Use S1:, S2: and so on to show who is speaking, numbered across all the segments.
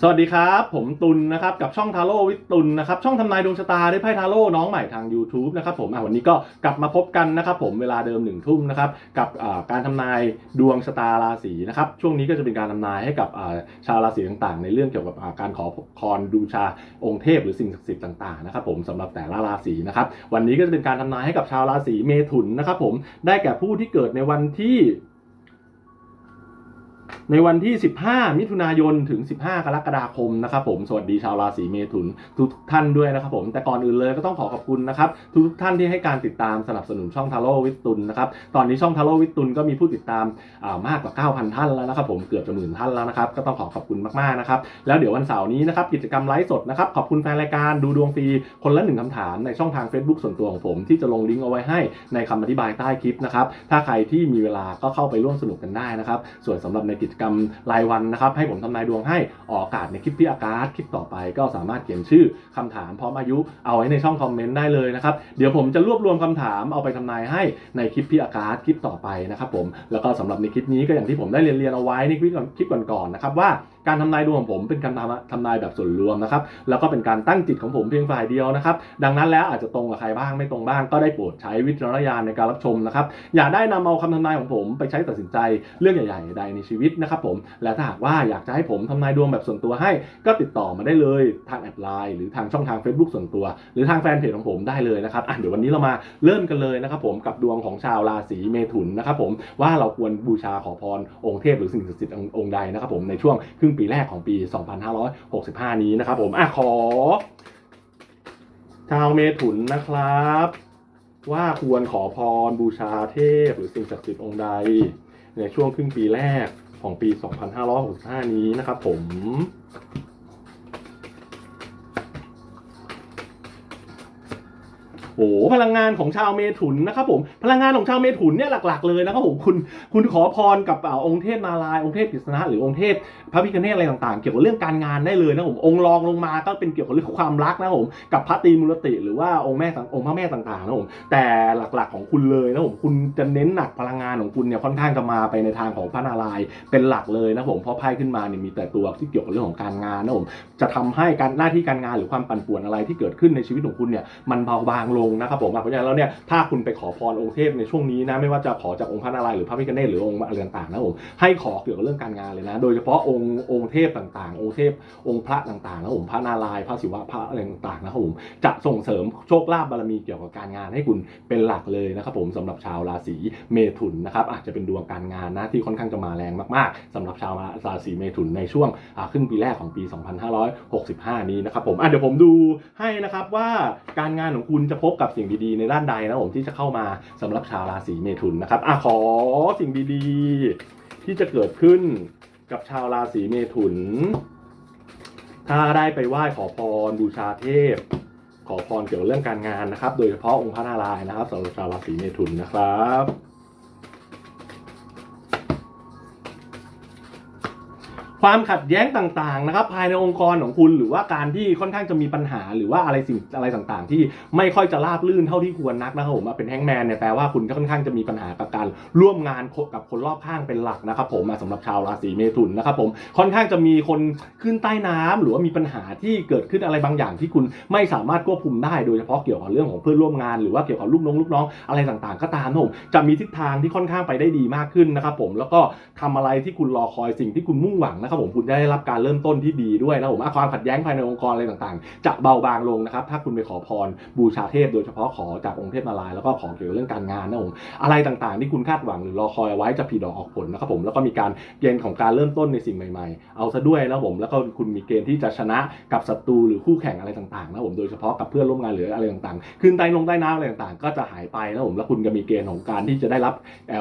S1: สวัสดีครับ ผมตุลนะครับกับช่องทาโร่วิทตุลนะครับช่องทำนายดวงชะตาด้วยไพ่ทาโร่น้องใหม่ทาง YouTube นะครับผมวันนี้ก็กลับมาพบกันนะครับผมเวลาเดิมหนึ่งทุ่มนะครับกับการทำนายดวงชะตาราศีนะครับช่วงนี้ก็จะเป็นการทำนายให้กับชาวราศีต่างๆ ในเรื่องเกี่ยวกับการขอพรดูชาองค์เทพหรือสิ่งศักดิ์สิทธิ์ต่างๆนะครับผมสำหรับแต่ละราศีนะครับวันนี้ก็จะเป็นการทำนายให้กับชาวราศีเมถุนนะครับผมได้แก่ผู้ที่เกิดในวันที่ ในวันที่ 15 มิถุนายนถึง 15 กรกฎาคมนะครับผมสวัสดีชาวราศีเมถุนทุกท่านด้วยนะครับผมแต่ก่อนอื่นเลยก็ต้องขอขอบคุณนะครับทุกท่านที่ให้การติดตามสนับสนุนช่องทาโร่วิทตุลนะครับตอนนี้ช่องทาโร่วิทตุลก็มีผู้ติดตามมากกว่า 9,000 ท่านแล้วนะครับผมเกือบจะหมื่นท่านแล้วนะครับก็ต้องขอขอบคุณมากๆนะครับแล้วเดี๋ยววันเสาร์นี้นะครับกิจกรรมไลฟ์สดนะครับขอบคุณแฟนรายการดูดวงฟรีคนละหนึ่งคำถามในช่องทาง Facebook ส่วนตัวของผม ที่จะลงลิงก์เอาไว้ให้ในคำอธิบายใต้คลิปนะครับถ้าใครที่มีเวลาก็เข้าไปร่วมสนุกกันได้นะครับส่วนสำหรับในกิจกรรมรายวันนะครับ ให้ผมทำนายดวงให้ออกอากาศในคลิปพี่อากาศคลิปต่อไปก็สามารถเขียนชื่อคำถามพร้อมอายุเอาไว้ในช่องคอมเมนต์ได้เลยนะครับ เดี๋ยวผมจะรวบรวมคำถามเอาไปทำนายให้ในคลิปพี่อากาศคลิปต่อไปนะครับผมแล้วก็สำหรับในคลิปนี้ก็อย่างที่ผมได้เรียนเรียนเอาไว้ในคลิปก่อนคลิปก่อนๆนะครับว่า การทำนายดวงของผมเป็นการทำทำนายแบบส่วนรวมนะครับ แล้วก็เป็นการตั้งจิตของผมเพียงฝ่ายเดียวนะครับ ดังนั้นแล้วอาจจะตรงกับใครบ้างไม่ตรงบ้างก็ได้โปรดใช้วิจารณญาณในการรับชมนะครับ อย่าได้นำเอาคำทำนายของผมไปใช้ตัดสินใจเรื่องใหญ่ๆใดในชีวิตนะครับผม และถ้าหากว่าอยากจะให้ผมทำนายดวงแบบส่วนตัวให้ ก็ติดต่อมาได้เลยทางแอดไลน์หรือทางช่องทาง Facebook ส่วนตัว หรือทางแฟนเพจของผมได้เลยนะครับอะเดี๋ยววันนี้เรามาเริ่มกันเลยนะครับผมกับดวงของชาวราศีเมถุนนะครับผมว่าเราควรบูชาขอพรองค์เทพหรือสิ่งศักดิ์สิทธิ์องค์ใดนะครับผมในช่วงครึ่งปีแรกของปี 2565 นี้นะครับผมอะขอ ชาวเมถุนนะครับ ว่าควรขอพรบูชาเทพหรือสิ่งศักดิ์สิทธิ์องค์ใด ในช่วงครึ่งปีแรกของปี 2565 นี้นะครับผม โอ้โหพลังงานของชาวเมถุนนะครับผมพลังงานของชาวเมถุนเนี่ยหลัก ๆ เลยนะครับผมคุณคุณขอพรกับอองค์เทพนารายองค์เทพกฤษณะหรือองค์เทพพระพิฆเนศอะไรต่างๆ เกี่ยวกับเรื่องการงานได้เลยนะผมองค์รองลงมาก็เป็นเกี่ยวกับเรื่องความรักนะผมกับพระตรีมุรติ หรือว่าองค์แม่ต่างองค์พระแม่ต่างๆนะผมแต่หลักๆของคุณเลยนะผมคุณจะเน้นหนักพลังงานของคุณเนี่ยค่อนข้างจะมาไปในทางของพระนารายเป็นหลักเลยนะผมเพราะไพ่ขึ้นมาเนี่ยมีแต่ตัวที่เกี่ยวกับเรื่องของการงานนะผมจะทำให้การหน้าที่การงานหรือความปั่นป่วนอะไรที่เกิดขึ้นในชีวิตของคุณเนี่ยมันเบาบางลงนะครับผมเพราะฉะนั้นแล้วเนี่ยถ้าคุณไปขอพรองค์เทพในช่วงนี้นะไม่ว่าจะขอจากองค์พระนารายณ์หรือพระพิฆเนศหรือองค์อะไรต่างๆนะผมให้ขอเกี่ยวกับเรื่องการงานเลยนะ โดยเฉพาะองค์องค์เทพต่างๆ องค์เทพองค์พระต่างๆนะผมพระนารายณ์พระศิวะพระอะไรต่างๆนะครับผมจะส่งเสริมโชคลาภบารมีเกี่ยวกับการงานให้คุณเป็นหลักเลยนะครับผมสำหรับชาวราศีเมถุนนะครับอาจจะเป็นดวงการงานนะที่ค่อนข้างจะมาแรงมากๆสำหรับชาวราศีเมถุนในช่วงครึ่งปีแรกของปี 2565 นี้นะครับผมเดี๋ยวผมดูให้นะครับว่าการงานของคุณจะพบกับสิ่งดีๆในด้านใดนะผมที่จะเข้ามาสำหรับชาวราศีเมถุนนะครับอะขอสิ่งดีๆที่จะเกิดขึ้นกับชาวราศีเมถุน ถ้าได้ไปไหว้ขอพรบูชาเทพ ขอพรเกี่ยวกับเรื่องการงานนะครับ โดยเฉพาะองค์พระนารายณ์นะครับสำหรับชาวราศีเมถุนนะครับ ความขัดแย้งต่างๆนะครับภายในองค์กรของคุณหรือว่าการที่ค่อนข้างจะมีปัญหาหรือว่าอะไรสิ่งอะไรต่างๆ ที่ไม่ค่อยจะราบลื่นเท่าที่ควรนักนะครับผมเป็นแฮงแมนเนี่ยแปลว่าคุณค่อนข้างจะมีปัญหากับการร่วมงานกับคนรอบข้างเป็นหลักนะครับผมอะสำหรับชาวราศีเมถุนนะครับผมค่อนข้างจะมีคนขึ้นใต้น้ำหรือว่ามีปัญหาที่เกิดขึ้นอะไรบางอย่างที่คุณไม่สามารถควบคุมได้โดยเฉพาะเกี่ยวกับเรื่องของเพื่อนร่วมงาน หรือว่าเกี่ยวกับลูกน้องลูกน้องอะไรต่างๆ ก็ตามนะผมจะมีทิศทางที่ค่อนข้างไปได้ดีมากขึ้นนะครับผมแล้วก็ทำอะไรที่คุณรอคอยสิ่งที่คุณมุ่งหวังนะครับผมคุณจะได้รับการเริ่มต้นที่ดีด้วยนะผมอะความขัดแย้งภายในองค์กรอะไรต่างๆ จะเบาบางลงนะครับถ้าคุณไปขอพรบูชาเทพ โดยเฉพาะขอจากองค์เทพนารายแล้วก็ขอเกี่ยวกับเรื่องการงานนะผมอะไรต่างๆ ที่คุณคาดหวังหรือรอคอยไว้จะผลิดอกออกผลนะครับผมแล้วก็มีการเกณฑ์ของการเริ่มต้นในสิ่งใหม่ๆ เอาซะด้วยนะผมแล้วก็คุณมีเกณฑ์ที่จะชนะกับศัตรูหรือคู่แข่งอะไรต่างๆนะผมโดยเฉพาะกับเพื่อนร่วมงานหรืออะไรต่างๆขึ้นใต้ลงใต้น้ำอะไรต่างๆ ก็จะหายไปนะผมแล้วคุณจะมีเกณฑ์ของการที่จะได้รับ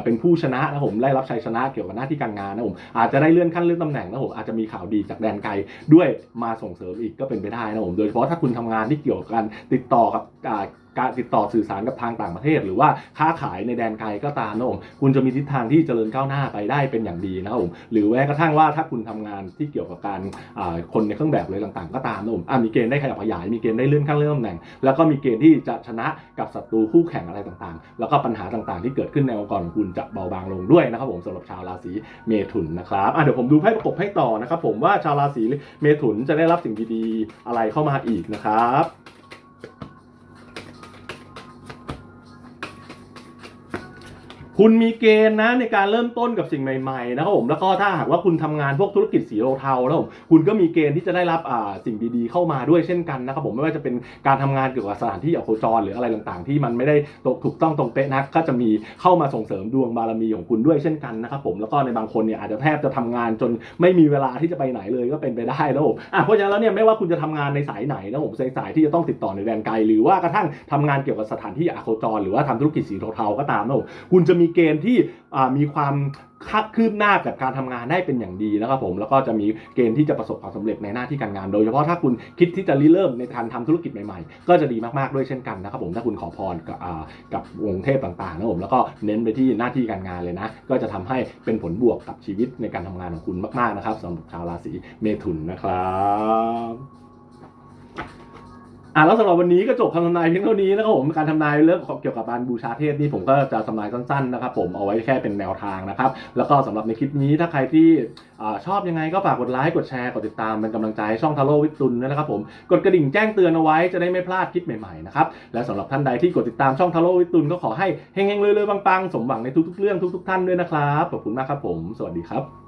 S1: เป็นผู้ชนะนะผมได้รับชัยชนะเกี่ยวกับหน้าที่การงานนะผมอาจจะได้เลื่อนขั้นเลื่อนตำแหน่งนะผมอาจจะมีข่าวดีจากแดนไกลด้วยมาส่งเสริมอีกก็เป็นไปได้นะผมโดยเฉพาะถ้าคุณทำงานที่เกี่ยวกับการติดต่อกับการติดต่อสื่อสารกับทางต่างประเทศ หรือว่าค้าขายในแดนไกลก็ตามนะผมคุณจะมีทิศทางที่เจริญก้าวหน้าไปได้เป็นอย่างดีนะครับผมหรือแม้กระทั่งว่าถ้าคุณทำงานที่เกี่ยวกับการคนในเครื่องแบบอะไรต่างๆ ก็ตามนะผมอะมีเกณฑ์ได้ขยับขยาย มีเกณฑ์ได้เลื่อนขั้นเลื่อนตำแหน่ง แล้วก็มีเกณฑ์ที่จะชนะกับศัตรูคู่แข่งอะไรต่าง แล้วก็ปัญหาต่างๆ ที่เกิดขึ้นในองค์กรของคุณจะเบาบางลงด้วยนะครับผมสำหรับชาวราศีเมถุนนะครับเดี๋ยวผมดูไพ่ประกบให้ต่อนะครับผมว่าชาวราศีเมถุนจะได้รับสิ่งดีๆอะไรเข้ามาอีกนะครับ คุณมีเกณฑ์นะในการเริ่มต้นกับสิ่งใหม่ๆนะครับผมแล้วก็ถ้าหากว่าคุณทำงานพวกธุรกิจสีเทาๆแล้วผมคุณก็มีเกณฑ์ที่จะได้รับอ่าสิ่งดีๆเข้ามาด้วยเช่นกันนะครับผมไม่ว่าจะเป็นการทำงานเกี่ยวกับสถานที่อโคจรหรืออะไรต่างๆ ที่มันไม่ได้ตกถูกต้องตรงเป๊ะนักก็จะมีเข้ามาส่งเสริมดวงบารมีของคุณด้วยเช่นกันนะครับผมแล้วก็ในบางคนเนี่ยอาจจะแทบจะทำงานจนไม่มีเวลาที่จะไปไหนเลยก็เป็นไปได้นะผมอะเพราะฉะนั้นแล้วเนี่ยไม่ว่าคุณจะทำงานในสายไหนนะผมในสายที่จะต้องติดต่อในแดนไกลหรือว่ากระทั่งทำงานเกี่ยวกับสถานที่อโคจร หรือว่าทำธุรกิจสีเทาๆก็ตามนะผมคุณจะมีเกณฑ์ที่มีความคับคืบหน้ากับการทำงานได้เป็นอย่างดีนะครับผมแล้วก็จะมีเกณฑ์ที่จะประสบความสำเร็จในหน้าที่การงาน โดยเฉพาะถ้าคุณคิดที่จะริเริ่มในการทำธุรกิจใหม่ๆ ก็จะดีมากๆด้วยเช่นกันนะครับผมถ้าคุณขอพรกับกับวงเทพต่างๆนะครับผมแล้วก็เน้นไปที่หน้าที่การงานเลยนะ ก็จะทำให้เป็นผลบวกกับชีวิตในการทำงานของคุณมากๆนะครับสำหรับชาวราศีเมถุนนะครับ อะแล้วสำหรับวันนี้ก็จบคำทำนายเพียงเท่านี้นะครับผมการทำนายเรื่องเกี่ยวกับการบูชาเทพนี่ผมก็จะทำนายสั้นๆนะครับผมเอาไว้แค่เป็นแนวทางนะครับ แล้วก็สำหรับในคลิปนี้ถ้าใครที่อชอบยังไงก็ฝากกดไลค์กดแชร์กดติดตามเป็นกำลังใจช่องทาโร่วิตุนนะครับผมกดกระดิ่งแจ้งเตือนเอาไว้จะได้ไม่พลาดคลิปใหม่ๆนะครับและสำหรับท่านใดที่กดติดตามช่องทาโร่วิตุนก็ขอให้เฮงๆเรื่อยๆปังๆสมหวังในทุกๆเรื่องทุก ๆ ท่านด้วยนะครับขอบคุณมากครับผม สวัสดีครับ